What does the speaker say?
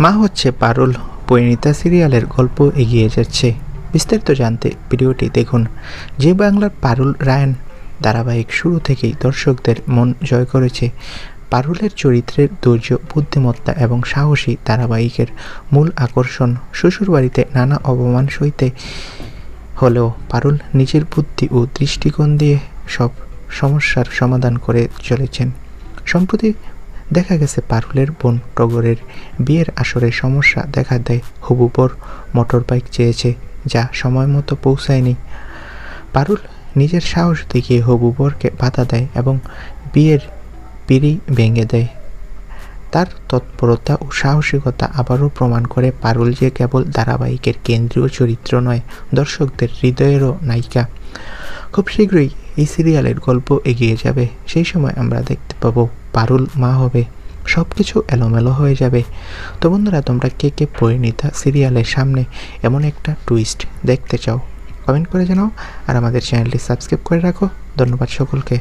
মা হচ্ছে পারুল, পরিণীতা সিরিয়ালের গল্প এগিয়ে যাচ্ছে। বিস্তারিত জানতে ভিডিওটি দেখুন। যে বাংলার পারুল রায়ন ধারাবাহিক শুরু থেকেই দর্শকদের মন জয় করেছে। পারুলের চরিত্রের ধৈর্য, বুদ্ধিমত্তা এবং সাহসী ধারাবাহিকের মূল আকর্ষণ। শ্বশুরবাড়িতে নানা অপমান সইতে হলেও পারুল নিজের বুদ্ধি ও দৃষ্টিকোণ দিয়ে সব সমস্যার সমাধান করে চলেছেন। সম্প্রতি দেখা গেছে পারুলের বোন টগরের বিয়ের আসরে সমস্যা দেখা দেয়। হবু বর মোটর বাইক চেয়েছে, যা সময় মতো পৌঁছায়নি। পারুল নিজের সাহস দেখিয়ে হবু বরকে বাধা দেয় এবং বিয়ের পিড়ি ভেঙে দেয়। তার তৎপরতা ও সাহসিকতা আবারও প্রমাণ করে পারুল যে কেবল ধারাবাহিকের কেন্দ্রীয় চরিত্র নয়, দর্শকদের হৃদয়েরও নায়িকা। খুব শীঘ্রই এই সিরিয়ালের গল্প এগিয়ে যাবে, সেই সময় আমরা দেখতে পাবো। পারুল মা হবে সব কিছু এলোমেলো হয়ে যাবে। তো বন্ধুরা, তোমরা কে কে পরিণীতা সিরিয়ালের সামনে এমন একটা টুইস্ট দেখতে চাও কমেন্ট করে জানাও আর আমাদের চ্যানেলটি সাবস্ক্রাইব করে রাখো। ধন্যবাদ সকলকে।